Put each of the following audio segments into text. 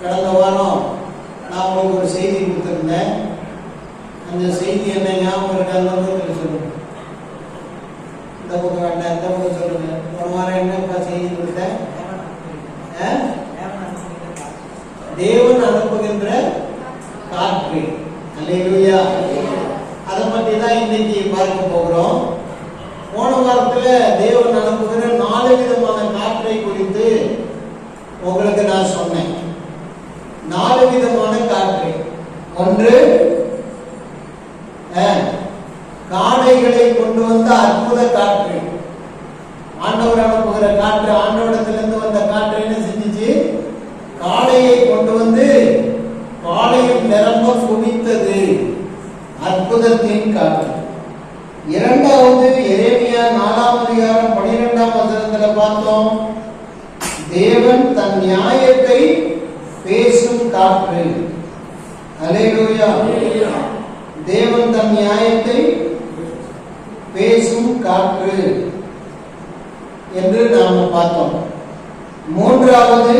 கடந்த வாரம் நான் உங்களுக்கு ஒரு செய்தி கொடுத்துருந்தேன் அந்த செய்தி என்ன ஞாபகம் இருக்காங்க சொல்லுங்க இந்த பக்கம் வேண்டாம் இந்த பக்கம் சொல்லுங்க ஒரு வாரம் என்ன செய்தி கொடுத்தேன் ஆ? தேவன் அனுப்புகின்ற காற்று அல்லையா அதை பற்றி தான் இன்னைக்கு பார்க்க போகிறோம் போன வாரத்தில் தேவன் அனுப்புகிற நாலு விதமான காற்றை குறித்து உங்களுக்கு நான் சொன்னேன். நாலு விதமான காற்று. ஒன்று காடைகளை கொண்டு வந்த அற்புத காற்று. ஆண்டவர் அனுப்புகிற காற்று ஆண்டவரிடத்திலிருந்து வந்த காற்று என்ன செஞ்சிச்சு? காளையை கொண்டு வந்து காடையில் நிரம்ப குவித்தது. அற்புதத்தின் காற்று. இரண்டாவது எரேமியா நாலாம் அதிகாரம் பனிரெண்டாம் வசனத்துல பார்த்தோம். தேவன் தன் நியாயத்தை பேசும் காற்று. அல்லேலூயா தேவன் தன் நியாயத்தை பேசும் காற்று என்று நாம் பார்த்தோம். மூன்றாவது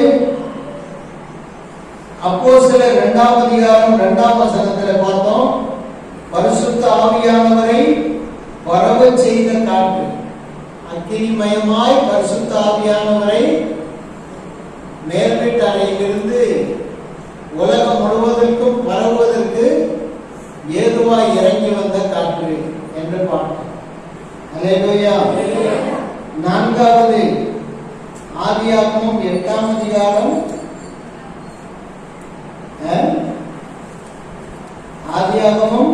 அப்போ சில இரண்டாம் அதிகாரம் இரண்டாம் வசனத்தில் பார்த்தோம் பரிசுத்த ஆவியானவரை வரவு செய்த காற்று. அக்கினிமயமாய் பரிசுத்த ஆவியானவரை மேல்வீட்டு அறையிலிருந்து உலகம் முழுவதற்கும் பரவுவதற்கு ஏதுவாய் இறங்கி வந்த காற்று என்று பார்த்தோம் அல்லேலூயா நான்காவது ஆதியாகமும் எட்டாம் அதிகாரம். ஆதியாகமும்.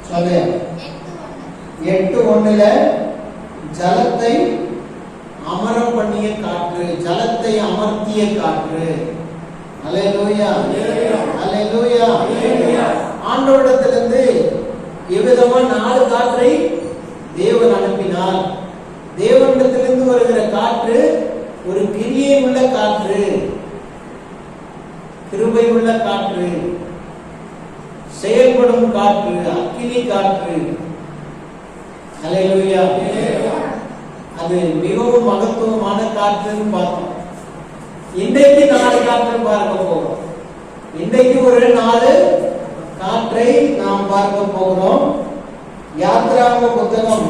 சொல்லு எட்டு ஒண்ணுல ஜலத்தை அமரம் பண்ணிய காற்று ஜலத்தை அமர்த்திய காற்று. அல்லேலூயா அல்லேலூயா ஆண்டவரிடத்திலிருந்து எவ்விதமா நாலு காற்றை தேவன் அனுப்பினார். தேவனிடத்திலிருந்து வருகிற காற்று ஒரு கிரியை உள்ள காற்று. கிருபை உள்ள காற்று. செயல்படும் காற்று அக்கினி காற்று. அல்லேலூயா அது மிகவும் மகத்துவமான காற்றுன்னு பார்த்தோம் இன்றைக்கு நாலு காற்று பார்க்க போகிறோம். இன்றைக்கு ஒரு நாலு காற்றை நாம் பார்க்க போகிறோம். யாத்ராம புத்தகம்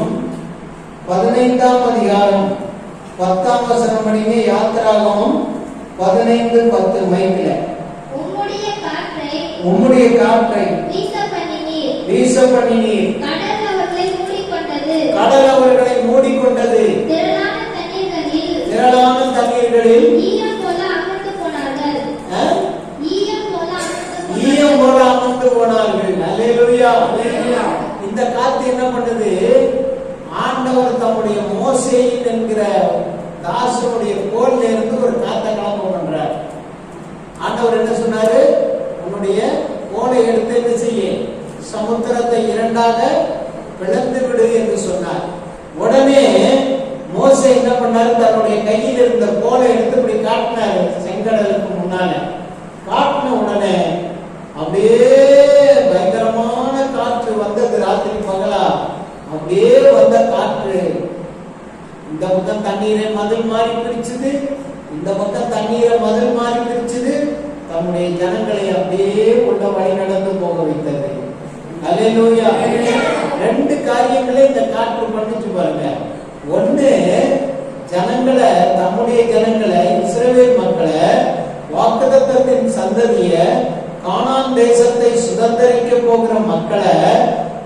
பதினைந்தாம் அதிகாரம் பத்தாம் வசனம் படிங்க. யாத்ராகமம் பதினைந்து பத்து மைக்கில உம்முடைய காற்றை வீச பண்ணினீர் கடல் அவர்களை மூடிக்கொண்டது. திரளான தண்ணீர்களில் ஈயம் போல அமர்ந்து போனார்கள். அல்லேலூயா. இந்த காத்து என்ன பண்ணுது? ஆண்டவர் தம்முடைய மோசேயின் என்கிற தாசனுடைய கோல்ல இருந்து ஒரு காத்தை கிளம்ப பண்றார். ஆண்டவர் என்ன சொன்னாரு? உன்னுடைய கோலை எடுத்து என்ன செய்ய? சமுத்திரத்தை இரண்டாக பிளந்து விடு என்று சொன்னார். உடனே மோசே என்ன பண்ணாரு? தன்னுடைய கையில் இருந்த கோலை எடுத்து இப்படி காட்டினாரு. செங்கடலுக்கு முன்னால. காட்டின உடனே அப்படியே பயங்கரமான காற்று வந்தது ராத்திரி பகலா. அப்படியே வந்த காற்று. இந்த பக்கம் தண்ணீரை மதில் மாறி பிடிச்சது இந்த பக்கம் தண்ணீரை மதில் மாறி பிடிச்சது தம்முடைய ஜனங்களை அப்படியே உள்ள வழி நடந்து போக வைத்தது. அல்லேலூயா ரெண்டு காரியங்களை இந்த காற்று பண்ணிச்சு பாருங்க. ஒண்ணு ஜனங்களை தம்முடைய ஜனங்களை இஸ்ரேல் மக்களை வாக்குதத்தின் சந்ததிய காணான் தேசத்தை சுதந்திரிக்க போகிற மக்களை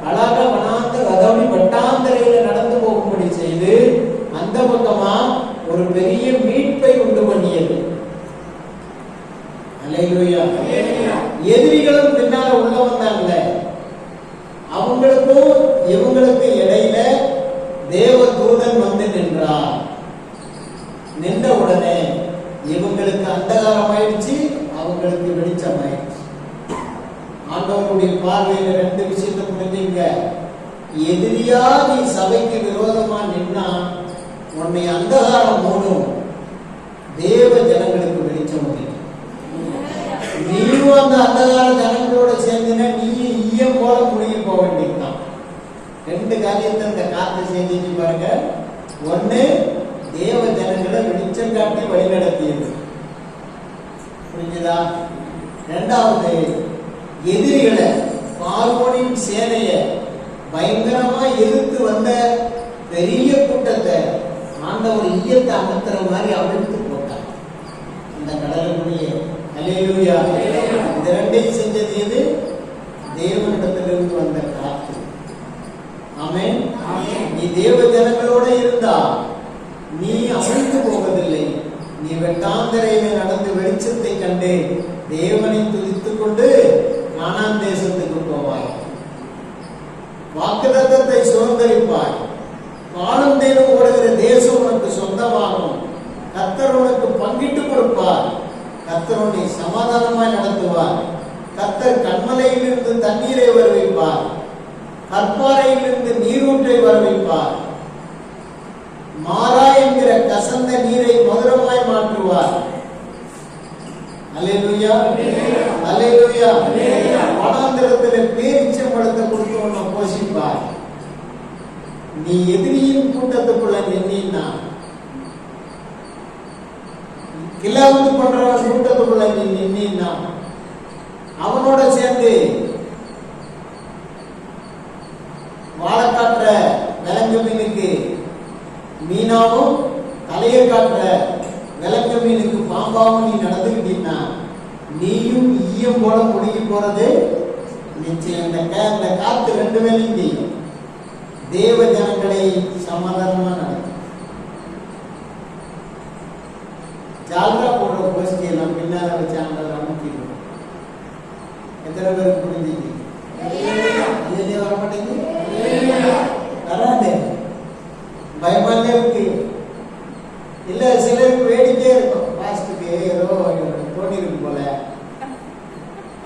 அழகா வனாந்த கதவணி வட்டாந்தரையில நடந்து போகும்படி செய்து அந்த பக்கமா ஒரு பெரிய மீட்பை உண்டு பண்ணியது அல்லேலூயா எதிரிகளும் பின்னால உள்ள வந்தாங்கல்ல அவங்களுக்கும் இவங்களுக்கு இடையில தேவ தூதன் வந்து நின்றார் நின்ற உடனே இவங்களுக்கு அந்தகாரம் ஆயிடுச்சு அவங்களுக்கு வெளிச்சம் ஆயிடுச்சு ஆண்டவருடைய பார்வையில ரெண்டு விஷயத்தை புரிஞ்சுங்க எதிரியா நீ சபைக்கு விரோதமா நின்னா உன்னை அந்தகாரம் மூடும் தேவ ஜனங்களுக்கு வெளிச்சம் உண்டு நீயும் அந்த அந்தகார ஜனங்களோட சேர்ந்துனா நீ ஈயம் போல முழுகி போக வேண்டியதுதான். ரெண்டு காரியத்தை இந்த காத்து செஞ்சு பாருங்க. ஒண்ணு தேவ ஜனங்களை வெளிச்சம் காட்டி வழி நடத்தியது புரிஞ்சுதா? ரெண்டாவது எதிரிகளை பார்வோனின் சேனைய பயங்கரமா எதிர்த்து வந்த பெரிய கூட்டத்தை ஆண்டவர் ஈயத்தை அமர்த்துற மாதிரி அவிழ்த்து போட்டார் இந்த கடலுக்குள்ளே அல்லேலூயா இந்த ரெண்டையும் செஞ்சது எது? தேவனிடத்திலிருந்து வந்த காற்று ஆமென். நீ தேவ ஜனங்களோட இருந்தா நீ அசைந்து போவதில்லை. நீ வெட்டாந்தரையில நடந்து வெளிச்சத்தை கண்டு தேவனை துதித்துக் கொண்டு கானான் தேசத்துக்கு போவாய். வாக்குதத்தத்தை சுதந்திரிப்பாய். பாலும் தேனும் ஓடுகிற தேசம் உனக்கு சொந்தமாகும். கத்தர் உனக்கு பங்கிட்டு கொடுப்பார். கத்தர் உன்னை சமாதானமாய் நடத்துவார். கத்தர் கண்மலையிலிருந்து தண்ணீரை வருவிப்பார். கற்பாறையிலிருந்து நீரூற்றை வரவைப்பார். மாறா என்கிற கசந்த நீரை மதுரமாய் மாற்றுவார். அல்லேலூயா. அல்லேலூயா. வனாந்திரத்திலே பேரிச்சம்பழத்தை கொடுத்து உன்னை போஷிப்பார். நீ எதிரியின் கூட்டத்துக்குள்ள நின்னா கில்லாவுக்கு பண்றவன் கூட்டத்துக்குள்ள நீ நின்னா அவனோட சேர்ந்து வாழை காட்டுற விலங்கு மீனுக்கு மீனாவும் தலையை காட்டுற விளக்கு மீனுக்கு பாம்பாவும் நீ நடந்துக்கிட்டீங்கன்னா நீயும் ஈயம் போல முடிக்க போறது நிச்சயம். இந்த இந்த காத்து ரெண்டு வேலையும் செய்யும் தேவ ஜனங்களை சமாதானமா நடக்கும் ஜால்ரா போடுற கோஷ்டி எல்லாம் பின்னால வச்சாங்க எத்தனை பேருக்கு புரிஞ்சுது இதுலயே வர மாட்டேங்குது? வராது. பயமாலே இருக்கு. இல்ல சிலருக்கு வேடிக்கையே இருக்கும். பாஸ்டுக்கு ஏதோ தோணி இருக்கு போல.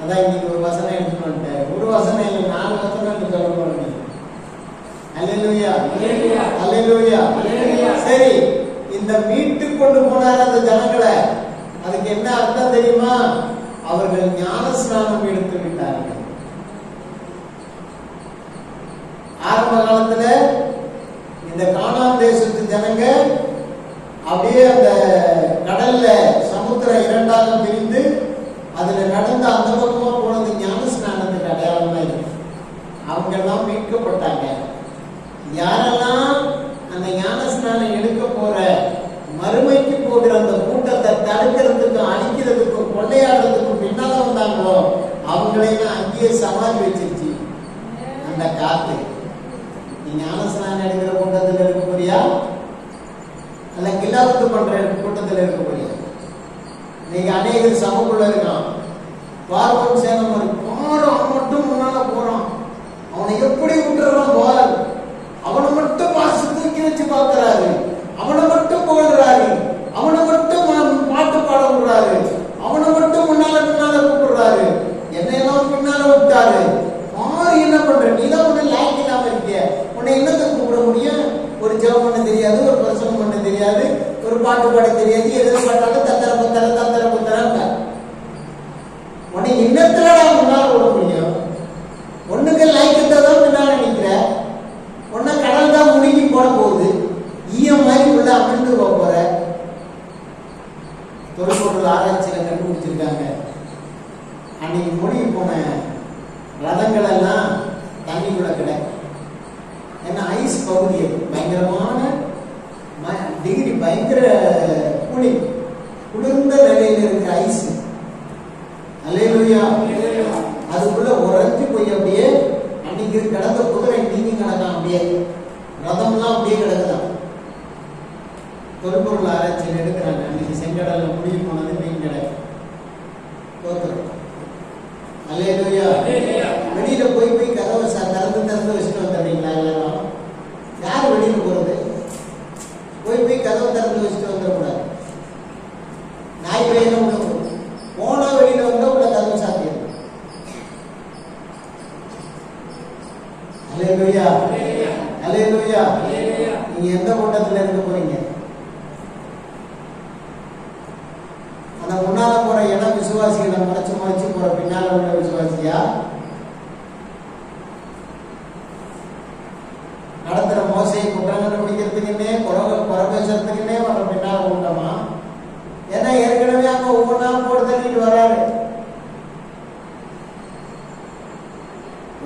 அதான் இன்னைக்கு ஒரு வசனம் எடுத்துட்டு வந்துட்டேன் ஒரு வசனம் இல்லை நாலு வசனம் சொல்ல போறேன். அல்லேலூயா. அல்லேலூயா. சரி இந்த மீட்டு கொண்டு போனார் அந்த ஜனங்களை. அதுக்கு என்ன அர்த்தம் தெரியுமா? அவர்கள் ஞான ஸ்நானம் எடுத்து விட்டார்கள். ஆரம்ப காலத்துல இந்த காணாம் தேசத்து ஜனங்க அப்படியே அந்த கடல்ல சமுத்திரம் இரண்டாக பிரிந்து அதுல நடந்து அந்த பக்கமா போனது ஞான ஸ்நானத்துக்கு அடையாளமா இருக்கு அவங்க எல்லாம் மீட்கப்பட்டாங்க. யாரெல்லாம் அந்த ஞான ஸ்நானம் எடுக்க போற மறுமைக்கு போகிற அந்த கூட்டத்தை தடுக்கிறதுக்கும் அழிக்கிறதுக்கும் கொள்ளையாடுறதுக்கும் பின்னால வந்தாங்களோ அவங்களையும் அங்கேயே சமாதி வச்சிருச்சு அந்த காத்து. நீ ஞானஸ்நானம் எடுக்கிற கூட்டத்தில் இருக்க போறியா அல்ல கில்லாவுக்கு பண்ற கூட்டத்தில் இருக்க போறியா நீங்க அநேகர் சமக்குள்ள இருக்கான். பார்வன் சேனம் ஒரு பாரு அவன் மட்டும் முன்னால போறான். அவனை எப்படி விட்டுறான் பார் அவனை மட்டும் பாசு தூக்கி வச்சு பாக்குறாரு அவனை மட்டும் போடுறாரு. அவனை மட்டும் மா- பாட்டு பாட விடுறாரு அவனை மட்டும் முன்னால பின்னால கூப்பிடுறாரு என்னையெல்லாம் பின்னால விட்டாரு பாரு என்ன பண்ற? நீ தான் ஒண்ணு லேக் இல்லாம இருக்கிய. உன்னை என்னத்தை கூப்பிட முடியும்? ஒரு ஜெபம் பண்ண தெரியாது ஒரு பிரசங்கம் பண்ண தெரியாது ஒரு பாட்டு பாட தெரியாது எது பாட்டாலும் தத்தர பத்தர தத்தர பத்தர உன்னை என்னத்துல முன்னால விட முடியும் ஒண்ணுக்கு லாய்க்கத்தை தான் பின்னால நிக்கிற ஒன்ன கடல் தான் முழுகி போட போகுது ஈயம் மாதிரி உள்ள அமிழ்ந்து போக போற தொல்பொருள் ஆராய்ச்சியில கண்டுபிடிச்சிருக்காங்க அன்னைக்கு மூழ்கி போன ரதங்கள் எல்லாம் தண்ணிக்குள்ள கிடக்கு ஏன்னா ஐஸ் பகுதி அது. பயங்கரமான ம- டிகிரி பயங்கர கூலிங் குளிர்ந்த நிலையில இருக்கிற ஐஸ் அலையிலுயா அதுக்குள்ள உறைஞ்சு போய் அப்படியே அன்னைக்கு கிடந்த குதிரை நீங்கி கிடக்கான் அப்படியே ரதம்லாம் அப்படியே கிடக்குதான் தொல்பொருள் ஆராய்ச்சியில் எடுக்கிறாங்க அன்னைக்கு செங்கடல்ல முடிவு போனது மீன் கடை தோத்துரும் அல்லேலூயா வெளியில போய் போய் கதவை திறந்து திறந்து வச்சுட்டு வந்துடுறீங்களா எல்லாரும் யார் வெளியில போறது போய் போய் கதவை திறந்து வச்சுட்டு வந்துடக்கூடாது நாய் வெளியில உள்ள போகும் போனா வெளியில வந்தா உள்ள கதவு சாத்தியம் அல்லேலூயா அல்லேலூயா நீங்க எந்த கூட்டத்துல இருக்க போறீங்க அந்த முன்னால போற இடம் விசுவாசிகளை மறைச்சு மறைச்சு போற பின்னால உள்ள விசுவாசியா நடத்துற மோசையை குற்றம் கண்டுபிடிக்கிறதுக்குன்னே குறை குறை பேசுறதுக்குன்னே வர பின்னால கூட்டமா ஏன்னா ஏற்கனவே அங்க ஒவ்வொன்றா போட்டு தள்ளிட்டு வராரு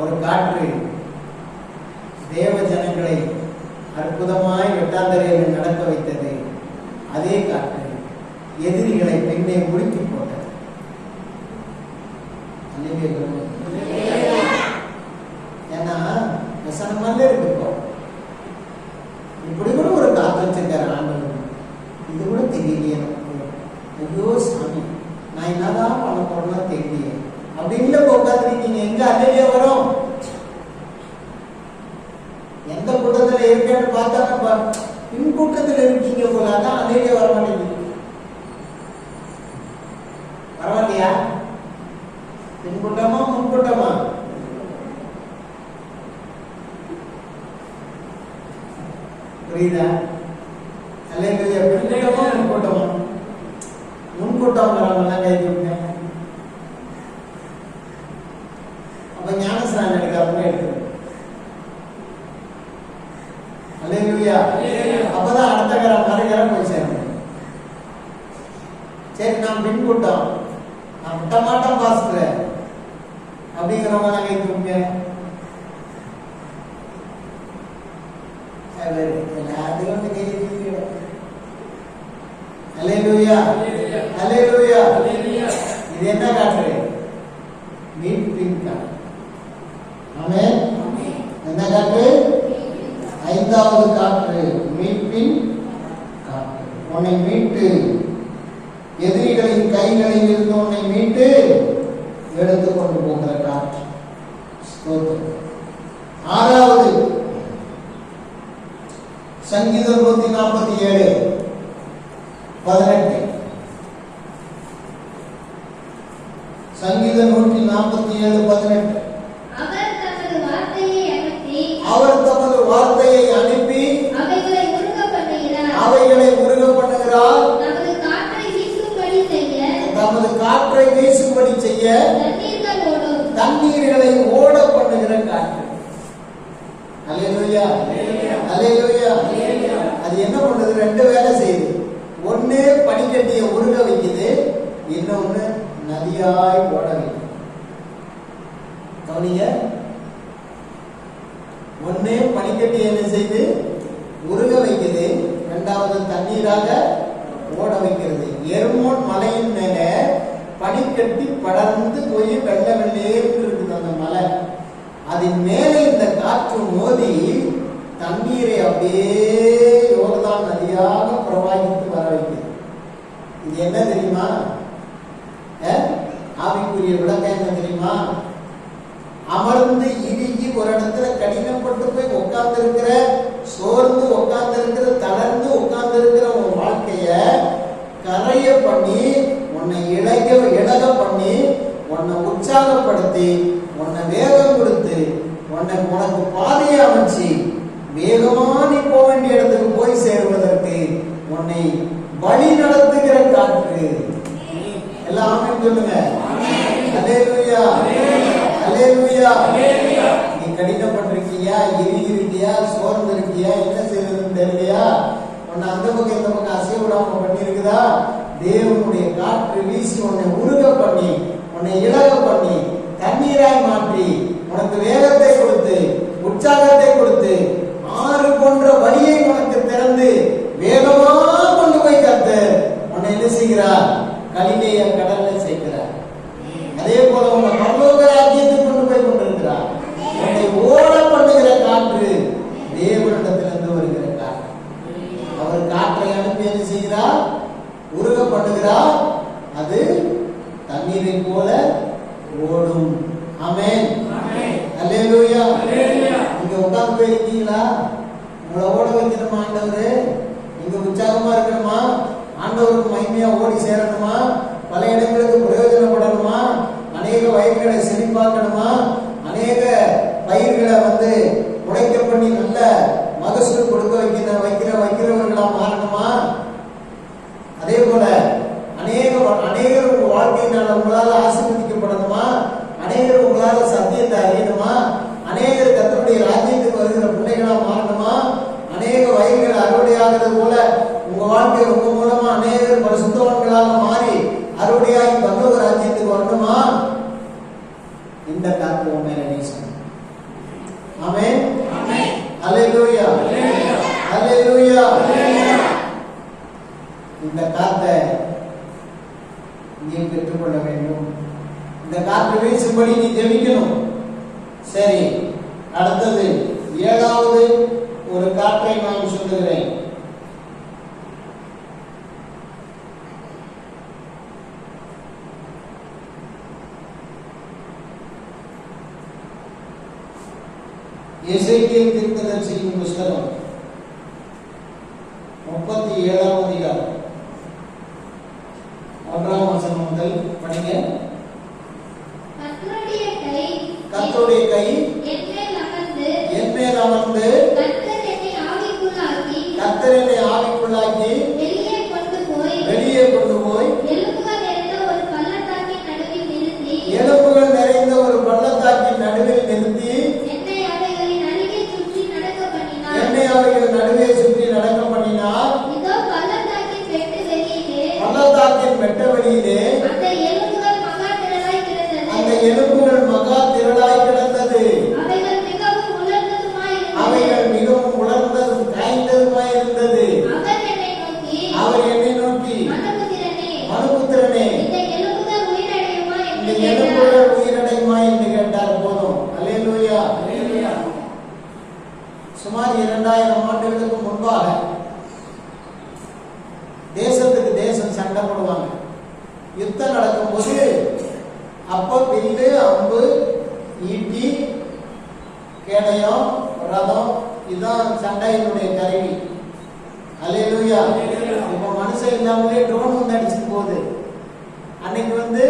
ஒரு காற்று தேவ ஜனங்களை அற்புதமாய் எட்டாந்தரையில் நடக்க வைத்தது. அதே காற்று எதிரிகளை பெண்ணை முடித்து போட்டது அல்லேலூயா. ஏன்னா வசனமால இருக்கு இப்போ இப்படி கூட ஒரு காத்து வச்சிருக்காரு ஆண்டவர் இது கூட தெரியலையே நமக்கு ஐயோ சாமி நான் என்னதான் பண்ண போறேன்னா தெரியலையே அப்படின்னு உட்காந்துருக்கீங்க எங்க அல்லையே வரும் எந்த கூட்டத்துல இருக்கேன்னு பார்த்தா நம்ம பின் கூட்டத்துல இருக்கீங்க போல அதான் அல்லையே வர மாட்டேங்குது பரவாயில்லையா பின்புட்டமா முன்புட்டமா? புரியுதா? அல்லையா பின் கூட்டமா முன் கூட்டமா முன் கை தூக்குங்க அப்ப ஞானஸ்தானம் எடுக்காம எடுக்கணும் அல்லேலூயா. அப்பதான் அடுத்த கர மறுகர போய் சேரணும் சரி நான் பின் கூட்டம் நான் விட்ட மாட்டேன் பாஸ்டர் அப்படிங்கிற மாதிரி கை எல்லாத்துக்கும் இது என்ன காற்று? மீட்பின் காட்டு ஆமென் என்ன காற்று? ஐந்தாவது காற்று. மீட்பின் காற்று. உன்னை மீட்டு. எதிரிகளின் கைகளில் இருந்து உன்னை மீட்டு. எடுத்துக்கொண்டு போகிற காற்று. ஆறாவது. சங்கீதம் நூத்தி நாற்பத்தி ஏழு பதினெட்டு. சங்கீதம் நூற்றி நாற்பத்தி ஏழு பதினெட்டு அவர் தமது வார்த்தையை அனுப்பி அவர் தமது வார்த்தையை அனுப்பி அவைகளை உருக பண்ணுகிறார் அவைகளை உருக பண்ணுகிறார் நமது காற்றை வீசும்படி செய்ய தமது காற்றை வீசும்படி செய்ய தண்ணீர்கள் ஓடும் தண்ணீர்களை ஓட பண்ணுகிற காற்று அல்லேலூயா. அல்லேலூயா. அது என்ன பண்ணுது? ரெண்டு வேலை செய்யுது. ஒண்ணு பனிக்கட்டியை உருக வைக்குது இன்னொன்னு நதியாய் ஓட வைக்குது. கவனிங்க. ஒண்ணு பனிக்கட்டியை என்ன செய்யுது? உருக வைக்குது இரண்டாவது தண்ணீராக ஓட வைக்கிறது. எர்மோன் மலையின் மேல பனிக்கட்டி படர்ந்து போய் வெள்ள வெள்ளேர்ந்து இருக்குது அந்த மலை. அதன் மேலே இந்த காற்று மோதி தண்ணீரை அப்படியே யோர்தான் நதியாக பிரவாகித்து வர வைக்குது இது என்ன தெரியுமா? ஆவிக்குரிய விளக்கம் என்ன தெரியுமா? அமர்ந்து இறுகி ஒரு இடத்துல கடினப்பட்டு போய் உட்கார்ந்து இருக்கிற சோர்ந்து உட்கார்ந்து இருக்கிற தளர்ந்து உட்கார்ந்து இருக்கிற உன் வாழ்க்கைய கரைய பண்ணி உன்னை இழக இழக பண்ணி உன்னை உற்சாகப்படுத்தி உன்னை வேகம் கொடுத்து உன்னை உனக்கு பாதையை அமைச்சு வேகமா நீ போக வேண்டிய இடத்துக்கு போய் சேருவதற்கு உன்னை வழி நடத்துகிற காற்று. எல்லாம் சொல்லுங்க. அலேலுயா அலேலுயா நீ கடினப்பட்டிருக்கியா? இறுகி இருக்கியா சோர்ந்து இருக்கியா என்ன செய்யறதுன்னு தெரியலையா? உன்னை அந்த பக்கம் இந்த பக்கம் அசைய விடாம பண்ணிருக்குதா தேவனுடைய காற்று வீசி உன்னை உருக பண்ணி உன்னை இழக பண்ணி தண்ணீராய் மாற்றி உனக்கு வேகத்தை கொடுத்து உற்சாகத்தை கொடுத்து ஆறு போன்ற வழியை உனக்கு திறந்து வேகமா கொண்டு போய் கத்து உன்னை என்ன செய்கிறார் கலிலேய கடல்ல சேர்க்கிறார் அதே போல உங்க பரலோக ராஜ்யத்துக்கு கொண்டு போய் கொண்டிருக்கிறார் உன்னை ஓட பண்ணுகிற காற்று தேவனிடத்திலிருந்து வருகிற காற்று அவர் காற்றை அனுப்பி என்ன செய்கிறார் உருக பண்ணுகிறார் அது தண்ணீரை போல ஓடும் ஆமென் அல்லேலூயா இங்க உட்கார்ந்து போயிருக்கீங்களா உங்களை ஓட வைக்கணுமா ஆண்டவரு நீங்க உற்சாகமா இருக்கணுமா ஆண்டவருக்கு மகிமையா ஓடி சேரணுமா பல இடங்களுக்கு பிரயோஜனப்படணுமா அநேக வயல்களை செழிப்பாக்கணுமா அநேக பயிர்களை வந்து உடைக்க பண்ணி நல்ல மகசூல் கொடுக்க வைக்கிற வைக்கிற வைக்கிறவர்களா மாறணுமா அதே போல அநேக அநேகர் உங்க வாழ்க்கையினால உங்களால ஆசீர்வதிக்கப்படணுமா அநேகர் உங்களால சத்தியத்தை அறியணுமா அநேகர் கத்தருடைய ராஜ்யத்துக்கு வருகிற பிள்ளைகளா மாறணுமா பயிர்கள் அறுவடையாகிறது போல உங்க வாழ்க்கை உங்க மூலமா அநேகர் பரிசுத்தவான்களாக மாறி அறுவடையாகி வந்த ஒரு ராஜ்யத்துக்கு வரணுமா இந்த காத்து உன் மேல நேசம் ஆமென் அல்லேலூயா அல்லேலூயா இந்த காத்தை நீ பெற்றுக்கொள்ள வேண்டும். இந்த காற்று வீசும்படி நீ ஜெபிக்கணும். சரி அடுத்தது ஏழாவது ஒரு காற்றை நான் சொல்லுகிறேன். எசேக்கியேல் செய்யும் புஸ்தகம் முப்பத்தி ஏழாம் அதிகாரம் ஒன்றாம் வசனம் முதல் படிங்க கர்த்தருடைய கை கர்த்தருடைய கை என் மேல் அமர்ந்து என் மேல் அமர்ந்து கர்த்தர் என்னை ஆவிக்குள்ளாக்கி கர்த்தர் என்னை ஆவிக்குள்ளாக்கி வெளியே கொண்டு போய் வெளியே கொண்டு போய் எலும்புகள் நிறைந்த ஒரு பள்ளத்தாக்கின் நடுவில் நிறுத்தி எலும்புகள் நிறைந்த ஒரு பள்ளத்தாக்கின் நடுவில் நிறுத்தி என்னை அவைகளின் அருகே சுற்றி நடக்க பண்ணினார் என்னை அவைகள் நடுவே சுற்றி நடக்க பண்ணினார் இதோ பள்ளத்தாக்கின் வெட்டு வெளியிலே பள்ளத்தாக்கின் வெட்ட வழியிலே அந்த எலும்புகள் மகா திரளாய் அந்த கிடந்தது எலும்புகள் மகா திரளாய் கிடந்தது அவைகள் மிகவும் உலர்ந்ததுமாய் அவைகள் இருந்தது மிகவும் உலர்ந்ததும் காய்ந்ததுமாய் இருந்தது அவர் என்னை நோக்கி அவர் என்னை நோக்கி மனுபுத்திரனே மனுபுத்திரனே இந்த எலும்புகள் உயிரடையுமா இந்த என்று கேட்டார் எலும்புகள் உயிரடையுமா என்று கேட்டார் போதும் அல்லேலூயா சுமார் இரண்டாயிரம் ஆண்டுகளுக்கு முன்பாக தேசத்துக்கு தேசம் சண்டை போடுவாங்க யுத்தம் நடக்கும்போது அப்ப வில்லு அம்பு ஈட்டி கேடயம் ரதம் இதுதான் சண்டையினுடைய கருவி. அல்லேலூயா. இப்ப மனுஷன் இல்லாமலே ட்ரோன் வந்து அடிச்சுட்டு போகுது. அன்னைக்கு வந்து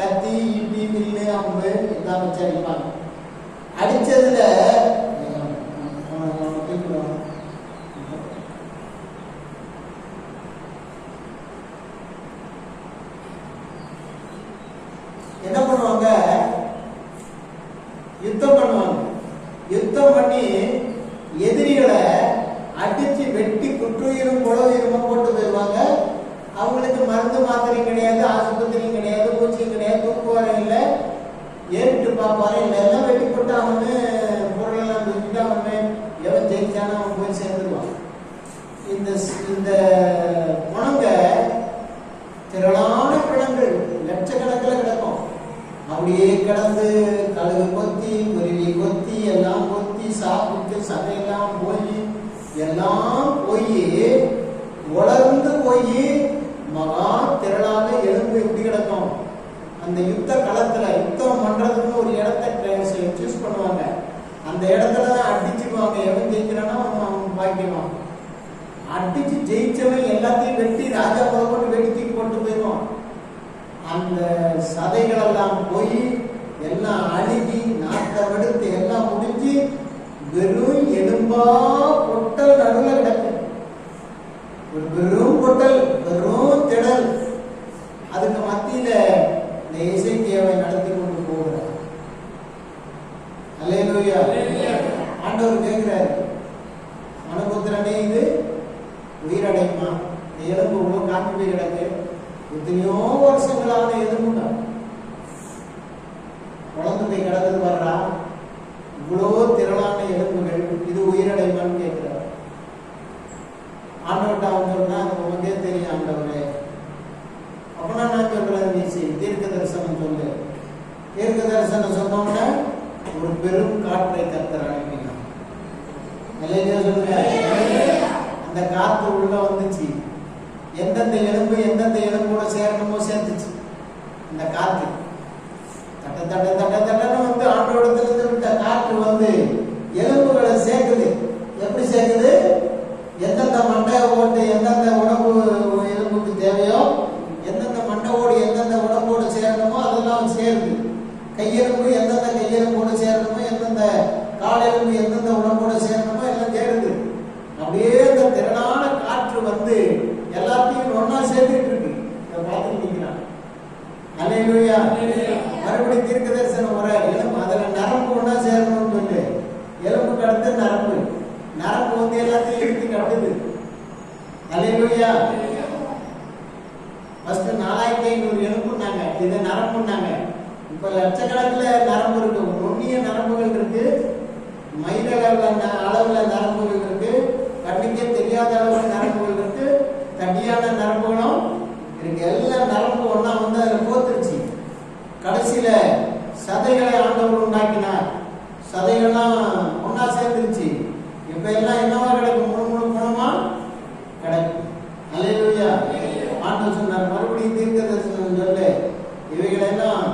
கத்தி ஈட்டி வில்லு அம்பு இதான் வச்சு அடிப்பாங்க. அடிச்சதுல என்ன பண்ணுவாங்க யுத்தம் பண்ணுவாங்க யுத்தம் பண்ணி எதிரிகளை அடிச்சு வெட்டி குற்றுயிரும் குளவுயிருமா போட்டு போயிருவாங்க அவங்களுக்கு மருந்து மாத்திரையும் கிடையாது ஆஸ்பத்திரியும் கிடையாது பூச்சியும் கிடையாது தூக்குவாரம் இல்லை. ஏறிட்டு பார்ப்பாரு. இல்லை எல்லாம் வெட்டி போட்டு அவனு பொருளெல்லாம் தூக்கிட்டு அவனு எவன் ஜெயிச்சானோ அவன் போய் சேர்ந்துருவான். இந்த இந்த குணங்க திரளான பிணங்கள் லட்சக்கணக்கில் கிடக்கும். அப்படியே கிடந்து கழுகு கொத்தி குருவி கொத்தி எல்லாம் கொத்தி சாப்பிட்டு சதையெல்லாம் போய் எல்லாம் போய் உலர்ந்து போய் மகா திரளான எலும்பு எப்படி கிடக்கும் அந்த யுத்த களத்துல யுத்தம் பண்றதுக்கு ஒரு இடத்த சூஸ் பண்ணுவாங்க. அந்த இடத்துல தான் அடிச்சுக்குவாங்க. எவன் ஜெயிக்கிறானோ அவன் பாக்கியவான் அடிச்சு ஜெயிச்சவன் எல்லாத்தையும் வெட்டி ராஜா முதற்கொண்டு வெட்டி போட்டு போயிடுவான். அந்த சதைகள் எல்லாம் போய் எல்லாம் அழுகி நாட்டை வெடுத்து எல்லாம் முடிஞ்சு வெறும் எலும்பா பொட்டல் நடுவில் கிடக்கும் ஒரு வெறும் பொட்டல் வெறும் திடல் அதுக்கு மத்தியில இந்த இசைக்கியவை நடத்தி கொண்டு போகிறார் அல்லேலூயா ஆண்டவர் கேட்கிறாரு. மனபுத்திரனே இது உயிரடையுமா? இந்த எலும்பு இவ்வளவு காட்டு போய் கிடக்கு. எத்தனையோ வருஷங்களான எலும்புங்க குழந்தை போய் கிடக்குது வர்றா இவ்வளோ திரளான எலும்புகள் இது உயிரடையுமான்னு கேட்கிறார். ஆண்டவர்கிட்ட அவன் சொன்னா அது உனக்கே தெரியும் ஆண்டவரே. அப்பனா நான் சொல்றேன் நீ செய். தீர்க்க தரிசனம் சொல்லு. தீர்க்க தரிசனம் சொன்னோம்னா ஒரு பெரும் காற்றை கத்தர் அனுப்பினார். அந்த காத்து உள்ள வந்துச்சு. எந்தெந்த எலும்பு எந்தெந்த எலும்போட சேரணுமோ சேர்ந்துச்சு இந்த காத்து. தட்ட தட்ட தட்ட தட்டன்னு வந்து ஆண்டோடத்துல விட்ட காற்று வந்து எலும்புகளை சேர்க்குது. எப்படி சேர்க்குது? எந்தெந்த மண்டையை போட்டு எந்தெந்த உடம்பு எலும்புக்கு தேவையோ எந்தெந்த மண்டையோடு எந்தெந்த உடம்போடு சேரணுமோ அதெல்லாம் சேருது கையெலும்பு எந்தெந்த கையெலும்போடு சேரணுமோ எந்தெந்த காலெலும்பு எந்தெந்த உடம்போடு சேரணுமோ எல்லாம் சேருது அப்படியே இந்த திரளான காற்று வந்து எல்லாத்தையும் ஒன்னா சேர்த்துட்டு இருக்கு இதை பார்த்துட்டு நிற்கிறான் அலையிலுயா மறுபடியும் தீர்க்க தரிசனம் வர எலும்பு அதுல நரம்பு ஒன்றா சேரணும்னு சொல்லு. எலும்பு கடத்து நரம்பு. வந்து எல்லாத்தையும் இழுத்து கட்டுது. அலையிலுயா ஃபர்ஸ்ட் நாலாயிரத்தி ஐநூறு எலும்புனாங்க இது நரம்புனாங்க இப்ப லட்சக்கணக்கில் நரம்பு இருக்கு. நுண்ணிய நரம்புகள் இருக்கு. மைல் அளவுல அளவுல நரம்புகள் இருக்கு. கண்ணுக்கே தெரியாத அளவுல நரம்புகள் இருக்கு. தடியான நரம்புகளும் எனக்கு எல்லா நரம்பு ஒன்றா வந்து அதுல கோத்துருச்சு. கடைசியில சதைகளை ஆண்டவர் உண்டாக்கினார். சதைகள்லாம் ஒன்றா சேர்ந்துருச்சு இப்ப எல்லாம் என்னவா கிடைக்கும்? முழு முழு குணமா கிடைக்கும். அல்லேலூயா. ஆண்டவர் சொன்னார் மறுபடியும் தீர்க்க தரிசனம் சொல்லு. இவைகளெல்லாம்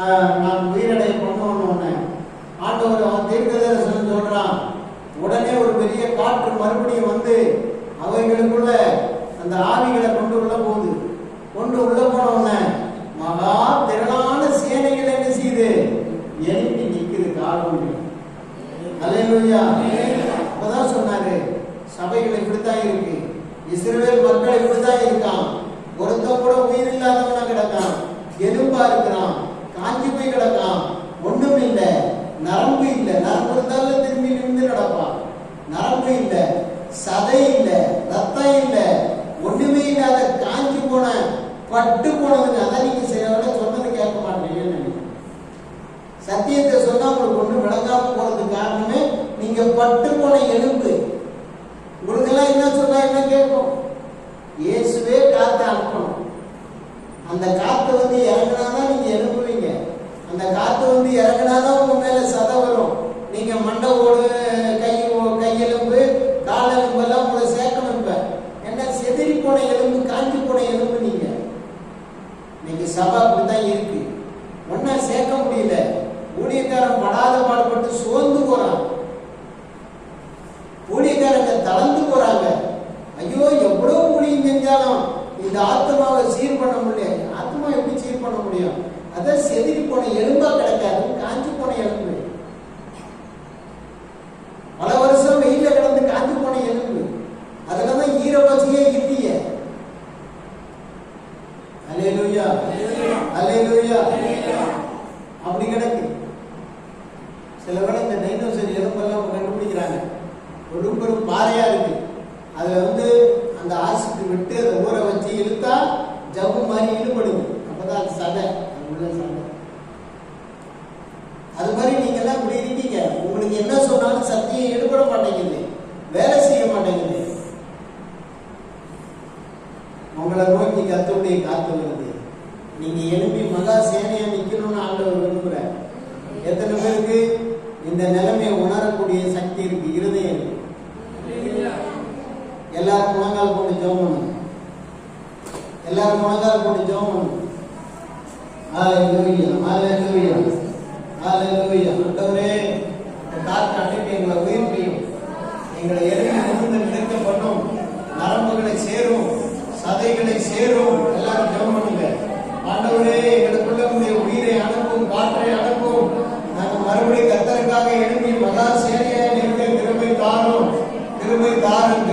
ஆஹ், நான் உயிரடைய பண்ணணும்னு ஆண்டவர் அவன் தீர்க்க தரிசனம் சொல்றான். உடனே ஒரு பெரிய காற்று மறுபடியும் வந்து அவைகளுக்குள்ள அந்த ஆவிகளை கொண்டு உள்ள போகுது கொண்டு உள்ள போன உடனே மகா திரளான சேனைகள் என்ன செய்யுது எழுப்பி நிக்குது காலம் அப்பதான் சொன்னாரு சபைகள் இப்படித்தான் இருக்கு. இஸ்ரேல் மக்கள் இப்படித்தான் இருக்கான் ஒருத்தன் கூட உயிர் இல்லாதவனா கிடக்கான். எலும்பா இருக்கிறான். காஞ்சி போய் கிடக்கான். ஒண்ணும் இல்ல. நரம்பு இல்ல. நரம்பு இருந்தாலும் திரும்பி நிமிந்து நடப்பான் நரம்பு இல்ல. சதை இல்ல. ரத்தம் இல்ல. ஒண்ணுமே இல்லாத காஞ்சி போன பட்டு போனதுங்க அதான் நீங்க சில சொன்னது கேட்க மாட்டீங்கன்னு சத்தியத்தை சொன்னா உங்களுக்கு ஒண்ணு விளங்காம போறதுக்கு காரணமே நீங்க பட்டு போன எலும்பு. உங்களுக்கெல்லாம் என்ன சொன்னா என்ன கேட்கும்? இயேசுவே காத்து அனுப்பணும். அந்த காத்து வந்து இறங்குனாதான் நீங்க எழுப்புவீங்க அந்த காத்து வந்து இறங்குனாதான் உங்க மேல சதை வரும். நீங்க மண்டை ஓடு கை கையெலும்பு கால எலும்பு எல்லாம் உங்களை சேர்க்கணும் இப்ப. என்ன செதிரி போன எலும்பு காஞ்சி போன எலும்பு நீங்க? இன்னைக்கு சபை அப்படிதான் இருக்கு. ஒன்னா சேர்க்க முடியல. ஊழியக்காரன் படாத பாடுபட்டு சோர்ந்து இந்த ஆத்மாவை சீர் பண்ண முடியாது ஆத்மா எப்படி சீர் பண்ண முடியும்? அதான் செதுக்கி போன எலும்பா கிடைக்காது காஞ்சி போன எலும்பு பல வருஷம் வெயில கிடந்து காஞ்சி போன எலும்பு அதுலதான் ஈரவாசியே இல்லையே அல்லேலூயா அல்லேலூயா அப்படி கிடக்கு சில வேளை இந்த டைனோசர் எலும்பெல்லாம் அவங்க கண்டுபிடிக்கிறாங்க ஒரு பெரும் பாறையா இருக்கு அதுல வந்து அந்த ஆசிட்டு விட்டு அதை ஊற வச்சு இழுத்தா ஜவ்வு மாதிரி ஈடுபடுது அப்பதான் அது சதை அது உள்ள சதை அது மாதிரி நீங்க எல்லாம் இப்படி இருக்கீங்க உங்களுக்கு என்ன சொன்னாலும் சத்தியம் ஈடுபட மாட்டேங்குது வேலை செய்ய மாட்டேங்குது உங்களை நோக்கி கத்துடைய காத்து வருது நீங்க எழுப்பி மகா சேனையா நிக்கணும்னு ஆண்டவர் விரும்புறார். எத்தனை பேருக்கு இந்த நிலைமையை உணரக்கூடிய சக்தி இருக்கு? இருதயம். இருக்கு எல்லாரும் முழங்கால் போட்டு ஜெபம் பண்ணுங்க எல்லாரும் முழங்கால் போட்டு ஜெபம் பண்ணுங்க ஹalleluya ஹalleluya ஹalleluya. ஆண்டவரே இந்த காற்று அனுப்பி எங்களை உயிர்ப்பியும் எங்களை எரிந்து முழுந்து நினைக்க பண்ணும் நரம்புகளை சேரும். சதைகளை சேரும். எல்லாரும் ஜெபம் பண்ணுங்க. ஆண்டவரே எங்களுக்குள்ள உடைய உயிரை அனுப்பும் காற்றை அனுப்பும். நாங்கள் மறுபடியும் கத்தருக்காக எழுப்பி மகா சேனையாய் நிற்க திரும்பி தாரும். திரும்பி தாரும்